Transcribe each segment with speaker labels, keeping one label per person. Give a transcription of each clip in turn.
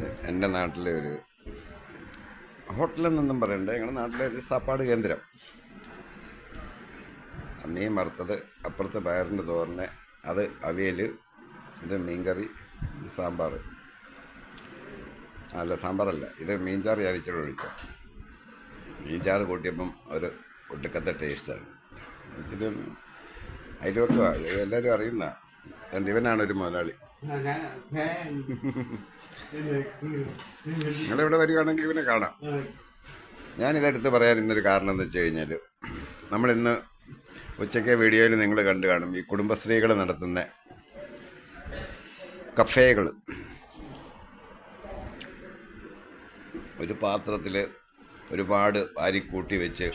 Speaker 1: എന്റെ നാട്ടിലെ ഒരു ഹോട്ടലെന്നൊന്നും പറയണ്ട. ഞങ്ങളുടെ നാട്ടിലെ ഒരു സാപ്പാട് കേന്ദ്രം. മീൻ വറുത്തത് അപ്പുറത്ത് പയറിന്റെ തോരന് അത് അവിയൽ ഇത് മീൻകറി സാമ്പാർ. അല്ല സാമ്പാറല്ല ഇത് മീൻചാറ് ഞാൻ ഇച്ചിരി മീൻചാറ് കൂട്ടിയപ്പം ഒരു ഒടുക്കത്തെ ടേസ്റ്റാണ്. ഇച്ചിരി അയൽവക്കുക എല്ലാവരും അറിയുന്ന ഇവനാണ് ഒരു മുതലാളി. നിങ്ങളിവിടെ വരികയാണെങ്കിൽ ഇവനെ കാണാം. ഞാനിതെടുത്ത് പറയാൻ ഇന്നൊരു കാരണം എന്ന് വെച്ച് കഴിഞ്ഞാൽ നമ്മളിന്ന് ഉച്ചയ്ക്ക് വീഡിയോയിൽ നിങ്ങൾ കണ്ടു കാണും ഈ കുടുംബശ്രീകൾ നടത്തുന്ന കഫേകൾ ഒരു പാത്രത്തിൽ ഒരുപാട് വാരിക്കൂട്ടി വെച്ച്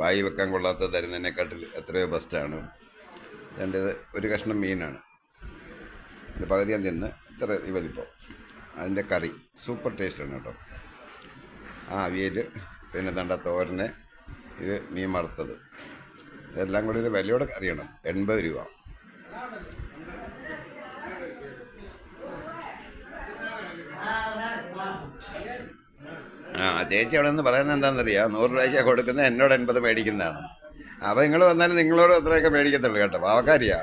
Speaker 1: വായി വെക്കാൻ കൊള്ളാത്ത തരുന്നതിനെക്കാട്ടിൽ എത്രയോ ബെസ്റ്റാണ് രണ്ടത് ഒരു കഷ്ണം മീനാണ്. ഒരു പകുതി ഞാൻ തിന്ന് ഇത്ര വലിപ്പം അതിന്റെ കറി സൂപ്പർ ടേസ്റ്റാണ് കേട്ടോ. ആ അവിയൽ പിന്നെ തണ്ട തോരന് ഇത് മീൻ വറുത്തത്. ഇതെല്ലാം കൂടി ഒരു വിലയോടെ അറിയണം എൺപത് രൂപ. ആ ചേച്ചി അവിടെ നിന്ന് പറയുന്നത് എന്താണെന്നറിയാം? നൂറ് രൂപയ്ക്ക് കൊടുക്കുന്നത് എന്നോട് എൺപത് മേടിക്കുന്നതാണ്. അപ്പോൾ നിങ്ങൾ വന്നാലും നിങ്ങളോട് അത്രയൊക്കെ മേടിക്കത്തുള്ളൂ കേട്ടോ പാവക്കാരിയാ.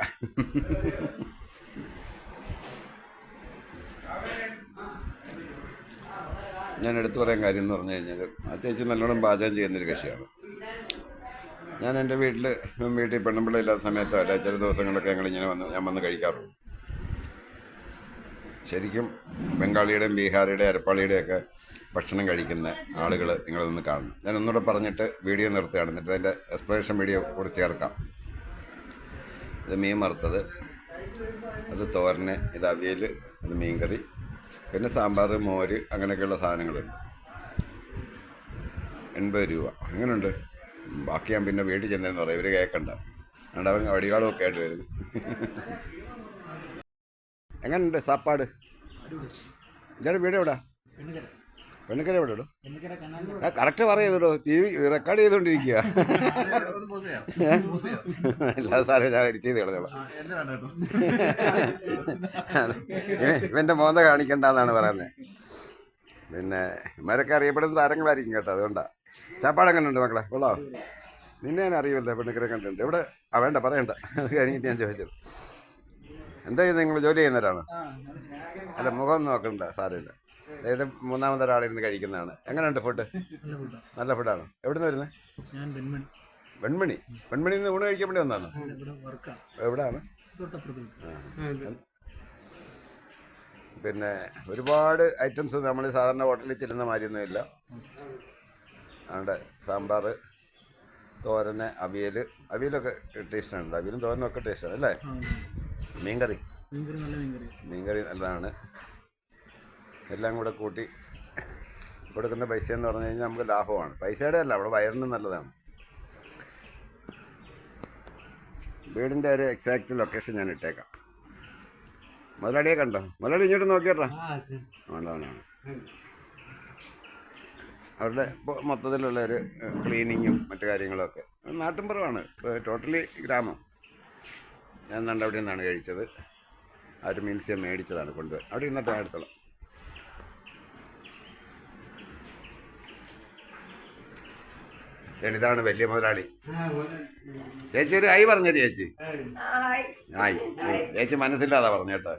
Speaker 1: ഞാൻ എടുത്തു പറയാൻ കാര്യം എന്ന് പറഞ്ഞു കഴിഞ്ഞാൽ ആ ചേച്ചി നല്ലോണം പാചകം ചെയ്യുന്നൊരു കക്ഷിയാണ്. ഞാൻ എന്റെ വീട്ടിൽ വീട്ടിൽ പെണ്ണുമ്പിള്ള ഇല്ലാത്ത സമയത്തോ അല്ല ചില ദിവസങ്ങളൊക്കെ ഞങ്ങൾ ഇങ്ങനെ വന്ന് ഞാൻ വന്ന് കഴിക്കാറുള്ളൂ. ശരിക്കും ബംഗാളിയുടെയും ബീഹാറിയുടെയും അരപ്പാളിയുടെയും ഒക്കെ ഭക്ഷണം കഴിക്കുന്ന ആളുകൾ നിങ്ങളൊന്ന് കാണണം. ഞാൻ ഒന്നുകൂടെ പറഞ്ഞിട്ട് വീഡിയോ നിർത്തുകയാണ്. എന്നിട്ട് അതിന്റെ എക്സ്പ്ലനേഷൻ വീഡിയോ കൂടി ചേർക്കാം. ഇത് മീൻ വറുത്തത്. അത് തോരന് ഇത് അവിയൽ അത് മീൻകറി പിന്നെ സാമ്പാർ മോര് അങ്ങനെയൊക്കെയുള്ള സാധനങ്ങളുണ്ട്. എൺപത് രൂപ. അങ്ങനെയുണ്ട് ബാക്കി ഞാൻ പിന്നെ വീട്ടിൽ ചെന്നതെന്ന് പറയാം. ഇവർ കേൾക്കണ്ട അതുകൊണ്ട് അവൻ വടികാളൊക്കെ ആയിട്ട് വരുന്നു എങ്ങനെയുണ്ട് സാപ്പാട്? ഇയാളുടെ വീട് എവിടാ പെണ്ണുക്കര എവിടെ ഇടോ കറക്റ്റ് പറയുന്നുണ്ടോ ടി വി റെക്കോർഡ് ചെയ്തുകൊണ്ടിരിക്കുക എല്ലാ സാറേ ഞാൻ എഡിറ്റ് ചെയ്ത് കളഞ്ഞോളാം. ഇവന്റെ മോന്ത കാണിക്കണ്ടെന്നാണ് പറയുന്നത് പിന്നെ ഇവരൊക്കെ അറിയപ്പെടുന്ന താരങ്ങളായിരിക്കും കേട്ടോ അതുകൊണ്ടാ. ചാപ്പാട് എങ്ങനെ ഉണ്ട് മക്കളെ? കൊള്ളാം? നിന്നെ ഞാൻ അറിയില്ല പെണ്ണുക്കരെ കണ്ടിട്ടുണ്ട്. ഇവിടെ ആ വേണ്ട പറയണ്ട. അത് കഴിഞ്ഞിട്ട് ഞാൻ ചോദിച്ചത്. എന്താ ചെയ്യുന്നത് നിങ്ങൾ? ജോലി ചെയ്യുന്നവരാണ്? അല്ല മുഖം നോക്കണ്ട സാരമില്ല. അതായത് മൂന്നാമത്തെ ഒരാളിരുന്ന് കഴിക്കുന്നതാണ്. എങ്ങനെയുണ്ട് ഫുഡ്
Speaker 2: നല്ല ഫുഡാണ്
Speaker 1: എവിടുന്ന് വരുന്നത്
Speaker 2: ഞാൻ വെൺമണി.
Speaker 1: വെൺമണി. വെൺമണിയിൽ നിന്ന് ഊണ് കഴിക്കാൻ വേണ്ടി വന്നാണ്
Speaker 2: എവിടാണ്?
Speaker 1: പിന്നെ ഒരുപാട് ഐറ്റംസ് നമ്മൾ സാധാരണ ഹോട്ടലിൽ ചെല്ലുന്ന മാതിരിയൊന്നുമില്ല അവിടെ സാമ്പാർ തോരന് അവിയൽ. അവിയലൊക്കെ ടേസ്റ്റാണ് അവിയലും തോരനൊക്കെ ഒക്കെ ടേസ്റ്റാണ് അല്ലേ? മീൻകറി.
Speaker 2: മീൻകറി
Speaker 1: നല്ലതാണ്. എല്ലാം കൂടെ കൂട്ടി കൊടുക്കുന്ന പൈസ എന്ന് പറഞ്ഞു കഴിഞ്ഞാൽ നമുക്ക് ലാഭമാണ്. പൈസയുടെ അല്ല അവിടെ വയറിന് നല്ലതാണ്. വീടിന്റെ ഒരു എക്സാക്റ്റ് ലൊക്കേഷൻ ഞാൻ ഇട്ടേക്കാം. മുതലാളിയെ കണ്ടോ? മുതലാളി ഇങ്ങോട്ട് നോക്കിയട്ടാ വേണ്ടവനാണ് അവരുടെ ഇപ്പോൾ മൊത്തത്തിലുള്ള ഒരു ക്ലീനിങ്ങും മറ്റു കാര്യങ്ങളൊക്കെ നാട്ടിൻപുറമാണ്. ടോട്ടലി ഗ്രാമം. ഞാൻ കണ്ട അവിടെ നിന്നാണ് കഴിച്ചത്. ആ ഒരു മീൽസ് ഞാൻ മേടിച്ചതാണ് കൊണ്ടുപോയി. അവിടെ ഇരുന്നിട്ട് ഞാൻ ഇതാണ് വലിയ മുതലാളി. ചേച്ചി ഒരു ഐ പറഞ്ഞു ചേച്ചി? ആയി ചേച്ചി മനസ്സില്ലാതാ പറഞ്ഞു കേട്ടോ.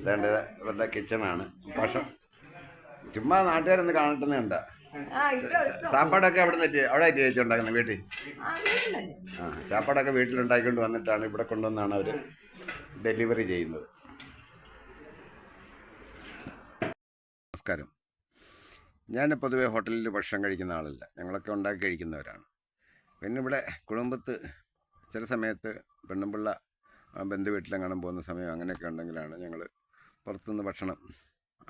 Speaker 1: ഇതേണ്ടത് ഇവരുടെ കിച്ചണാണ് പക്ഷെ ചുമ്മാ നാട്ടുകാരൊന്ന് കാണട്ടുന്നുണ്ട സാപ്പാടൊക്കെ അവിടെ നിന്ന് അവിടെ ആയിട്ട് ചേച്ചി ഉണ്ടാക്കുന്നത് വീട്ടിൽ? ആ ചാപ്പാടൊക്കെ വീട്ടിലുണ്ടാക്കിക്കൊണ്ട് വന്നിട്ടാണ് ഇവിടെ കൊണ്ടുവന്നാണ് അവർ ഡെലിവറി ചെയ്യുന്നത്. നമസ്കാരം. ഞാൻ പൊതുവെ ഹോട്ടലിൽ ഭക്ഷണം കഴിക്കുന്ന ആളല്ല. ഞങ്ങളൊക്കെ ഉണ്ടാക്കി കഴിക്കുന്നവരാണ്. പിന്നെ ഇവിടെ കുടുംബത്ത് ചില സമയത്ത് പെണ്ണുമ്പിള്ള ബന്ധു വീട്ടിലെങ്ങാനും പോകുന്ന സമയം അങ്ങനെയൊക്കെ ഉണ്ടെങ്കിലാണ് ഞങ്ങൾ പുറത്തുനിന്ന് ഭക്ഷണം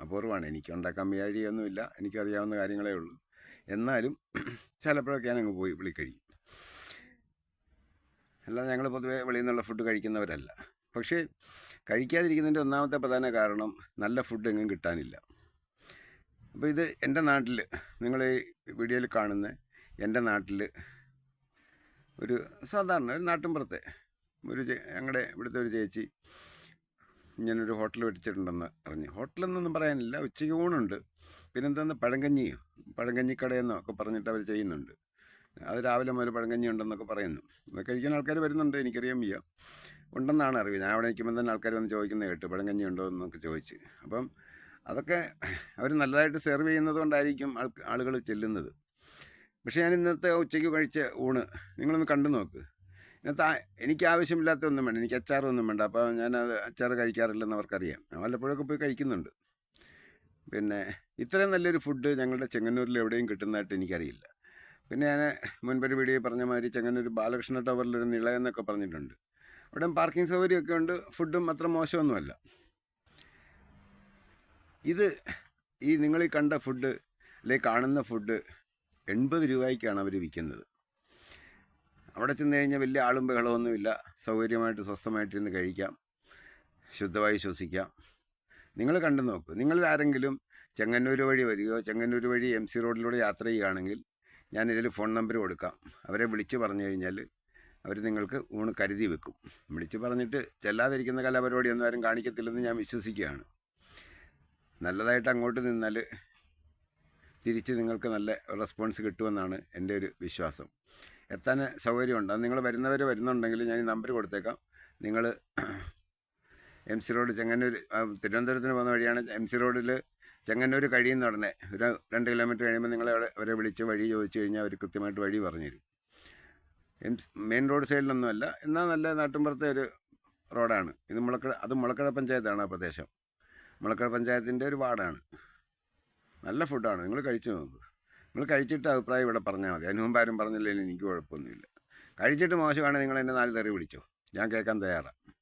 Speaker 1: അപൂർവമാണ് എനിക്ക് ഉണ്ടാക്കാൻ വ്യാഴിയൊന്നുമില്ല എനിക്കറിയാവുന്ന കാര്യങ്ങളേ ഉള്ളൂ. എന്നാലും ചിലപ്പോഴൊക്കെ ഞാൻ അങ്ങ് പോയി വിളി കഴിയും. ഞങ്ങൾ പൊതുവെ വെളിയിൽ നിന്നുള്ള ഫുഡ് കഴിക്കുന്നവരല്ല. പക്ഷേ കഴിക്കാതിരിക്കുന്നതിന്റെ ഒന്നാമത്തെ പ്രധാന കാരണം നല്ല ഫുഡ് എങ്ങും കിട്ടാനില്ല. അപ്പോൾ ഇത് എന്റെ നാട്ടിൽ നിങ്ങൾ ഈ വീഡിയോയിൽ കാണുന്ന എന്റെ നാട്ടിൽ ഒരു സാധാരണ ഒരു നാട്ടിൻപുറത്തെ ഒരു ഞങ്ങളുടെ ഇവിടുത്തെ ഒരു ചേച്ചി ഇങ്ങനൊരു ഹോട്ടൽ വെടിച്ചിട്ടുണ്ടെന്ന് അറിഞ്ഞു ഹോട്ടലെന്നൊന്നും പറയാനില്ല ഉച്ചയ്ക്ക് ഊണുണ്ട്. പിന്നെന്താന്ന് പഴങ്കഞ്ഞി പഴങ്കഞ്ഞിക്കടയെന്നോ ഒക്കെ പറഞ്ഞിട്ട് അവർ ചെയ്യുന്നുണ്ട്. അത് രാവിലെ മുതൽ പഴങ്കഞ്ഞി ഉണ്ടെന്നൊക്കെ പറയുന്നു. അത് കഴിക്കാൻ ആൾക്കാർ വരുന്നുണ്ട് എനിക്കറിയാൻ വയ്യ. ഉണ്ടെന്നാണ് അറിവ്. ഞാൻ അവിടെ നിൽക്കുമ്പോൾ തന്നെ ആൾക്കാർ വന്ന് ചോദിക്കുന്നത് കേട്ട് പഴങ്കഞ്ഞി ഉണ്ടോ എന്നൊക്കെ ചോദിച്ച്. അപ്പം അതൊക്കെ അവർ നല്ലതായിട്ട് സെർവ് ചെയ്യുന്നത് കൊണ്ടായിരിക്കും ആളുകൾ ചെല്ലുന്നത്. പക്ഷേ ഞാൻ ഇന്നത്തെ ഉച്ചയ്ക്ക് കഴിച്ച ഊണ് നിങ്ങളൊന്ന് കണ്ടു നോക്ക്. ഇന്നത്തെ എനിക്ക് ആവശ്യമില്ലാത്ത ഒന്നും വേണ്ട. എനിക്ക് അച്ചാറൊന്നും വേണ്ട. അപ്പോൾ ഞാൻ അത് അച്ചാർ കഴിക്കാറില്ലെന്ന് അവർക്കറിയാം. വല്ലപ്പോഴൊക്കെ പോയി കഴിക്കുന്നുണ്ട്. പിന്നെ ഇത്രയും നല്ലൊരു ഫുഡ് ഞങ്ങളുടെ ചെങ്ങന്നൂരിൽ എവിടെയും കിട്ടുന്നതായിട്ട് എനിക്കറിയില്ല. പിന്നെ ഞാൻ മുൻപൊരു വീഡിയോ പറഞ്ഞ മാതിരി ചെങ്ങന്നൂർ ബാലകൃഷ്ണ ടവറിലൊരു ഒരു നിള എന്നൊക്കെ പറഞ്ഞിട്ടുണ്ട്. അവിടെ പാർക്കിംഗ് സൗകര്യമൊക്കെ ഉണ്ട്. ഫുഡും അത്ര മോശമൊന്നുമല്ല. ഇത് ഈ നിങ്ങൾ ഈ കണ്ട ഫുഡ് അല്ലെങ്കിൽ കാണുന്ന ഫുഡ് എൺപത് രൂപയ്ക്കാണ് അവർ വിൽക്കുന്നത് അവിടെ ചെന്ന് കഴിഞ്ഞാൽ വലിയ ആളും ബഹളമൊന്നുമില്ല സൗകര്യമായിട്ട് സ്വസ്ഥമായിട്ടിരുന്ന് കഴിക്കാം. ശുദ്ധമായി ശ്വസിക്കാം. നിങ്ങൾ കണ്ടു നോക്കൂ. നിങ്ങളിൽ ആരെങ്കിലും ചെങ്ങന്നൂർ വഴി വരികയോ ചെങ്ങന്നൂർ വഴി എം സി റോഡിലൂടെ യാത്ര ചെയ്യുകയാണെങ്കിൽ ഞാൻ ഇതിൽ ഫോൺ നമ്പർ കൊടുക്കാം. അവരെ വിളിച്ച് പറഞ്ഞു കഴിഞ്ഞാൽ അവർ നിങ്ങൾക്ക് ഊണ് കരുതി വെക്കും. വിളിച്ച് പറഞ്ഞിട്ട് ചെല്ലാതിരിക്കുന്ന കലാപരിപാടി ഒന്നും ആരും കാണിക്കത്തില്ലെന്ന് ഞാൻ വിശ്വസിക്കുകയാണ്. നല്ലതായിട്ട് അങ്ങോട്ട് നിന്നാൽ തിരിച്ച് നിങ്ങൾക്ക് നല്ല റെസ്പോൺസ് കിട്ടുമെന്നാണ് എന്റെ ഒരു വിശ്വാസം. എത്താൻ സൗകര്യമുണ്ട്. അത് നിങ്ങൾ വരുന്നവർ വരുന്നുണ്ടെങ്കിൽ ഞാൻ ഈ നമ്പർ കൊടുത്തേക്കാം. നിങ്ങൾ എം സി റോഡ് ചെങ്ങന്നൂർ തിരുവനന്തപുരത്തിന് പോകുന്ന വഴിയാണ് എം സി റോഡിൽ ചെങ്ങന്നൂർ കഴിയുന്ന ഉടനെ ഒരു രണ്ട് കിലോമീറ്റർ കഴിയുമ്പോൾ അവിടെ അവരെ വിളിച്ച് വഴി ചോദിച്ചു കഴിഞ്ഞാൽ അവർ കൃത്യമായിട്ട് വഴി പറഞ്ഞു തരും എം മെയിൻ റോഡ് സൈഡിലൊന്നുമല്ല എന്നാൽ നല്ല നാട്ടിൻപുറത്തെ ഒരു റോഡാണ് ഇത് മുളക്കട അത് മുളക്കട പഞ്ചായത്താണ് ആ പ്രദേശം. മുളക്കട പഞ്ചായത്തിന്റെ ഒരു വാർഡാണ്. നല്ല ഫുഡാണ്. നിങ്ങൾ കഴിച്ചു നോക്ക്. നിങ്ങൾ കഴിച്ചിട്ട് അഭിപ്രായം ഇവിടെ പറഞ്ഞാൽ മതി. അതിന് മുമ്പ് ആരും പറഞ്ഞില്ലെങ്കിൽ എനിക്ക് കുഴപ്പമൊന്നുമില്ല. കഴിച്ചിട്ട് മോശമാണെങ്കിൽ നിങ്ങൾ എന്നെ നാല് തെറി വിളിച്ചോ. ഞാൻ കേൾക്കാൻ തയ്യാറാണ്